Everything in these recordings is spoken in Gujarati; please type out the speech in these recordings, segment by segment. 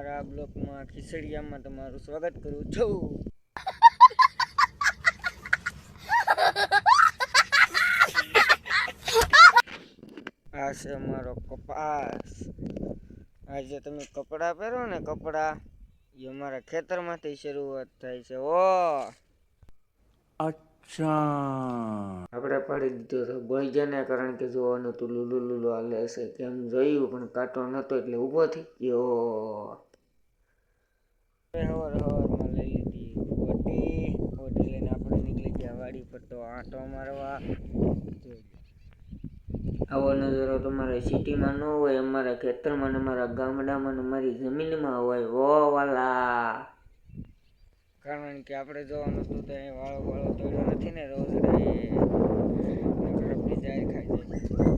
મારા બ્લોકમાં ખીચડિયામાં તમારું સ્વાગત કરું છું. આ છે મારો કપાસ. આજે તમે કપડાં પહેરો ને કપડાં એ અમારા ખેતરમાંથી શરૂઆત થાય છે. ઓ! અચ્છા. આપણે પાડી દીધો તો જને કારણ કે જોવાનું તું લુલુ લુલુ હાલે હશે કેમ જોયું? પણ કાંટો નતો એટલે ઊભો થઈ ગયો. નીકળી પર તો આંટો મારવા આવો નજારો તમારે સિટીમાં ન હોય અમારા ખેતરમાં ને અમારા ગામડામાં ને અમારી જમીનમાં હોય ઓ વાલા. કારણ કે આપણે જોવાનું હતું તો અહીં વાળો વાળો તોડ્યો નથી ને રોજ આપણી જાય ખાઈ જાય.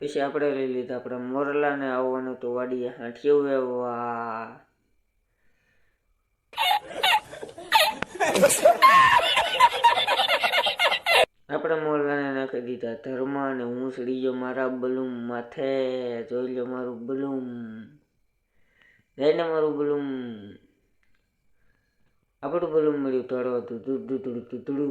પછી આપણે લઈ લીધા આપણે મોરલા ને આવવાનું તો વાડીએ હાંઠિયું વેવવા આપણે મોરલાને નાખી દીધા. ધર્મ અને હું સડી ગયો મારા બલૂમ માથે જોઈ લો મારું બલૂમ. જઈને મારું બલૂમ. આપણું બલૂમ મળ્યું તળો ધૂધું ધૂધું ધૂધડું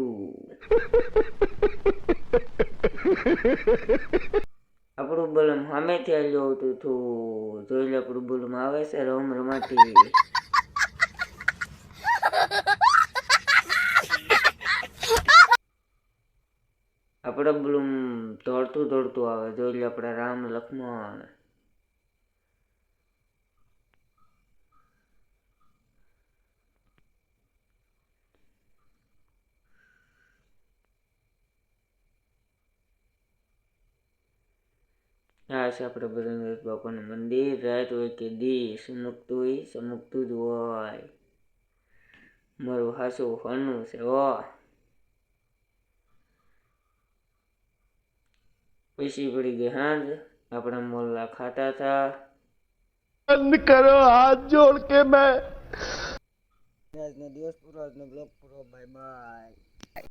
આપણું બલૂમ સામેથી આવ્યો હતું. તું જોઈ લે આપણું બલૂમ આવે છે રમ રમાટી આપણે દોડતું દોડતું આવે, જોઈ લે આપણે રામ લક્ષ્મણ આ છે આપણે બજરંગ બાપાનું મંદિર, રાત હોય કે દી, સમુક્ત હોય ચમકતું જ હોય. મારું હાસું હનું છે ઓ પછી પડી ગઈ હાંજ. આપણા મોલ્લા ખાતા હતા બંધ કરો હાથ જોડ કે મેં. આજનો દિવસ પૂરો આજનો બ્લોગ પૂરો બાય બાય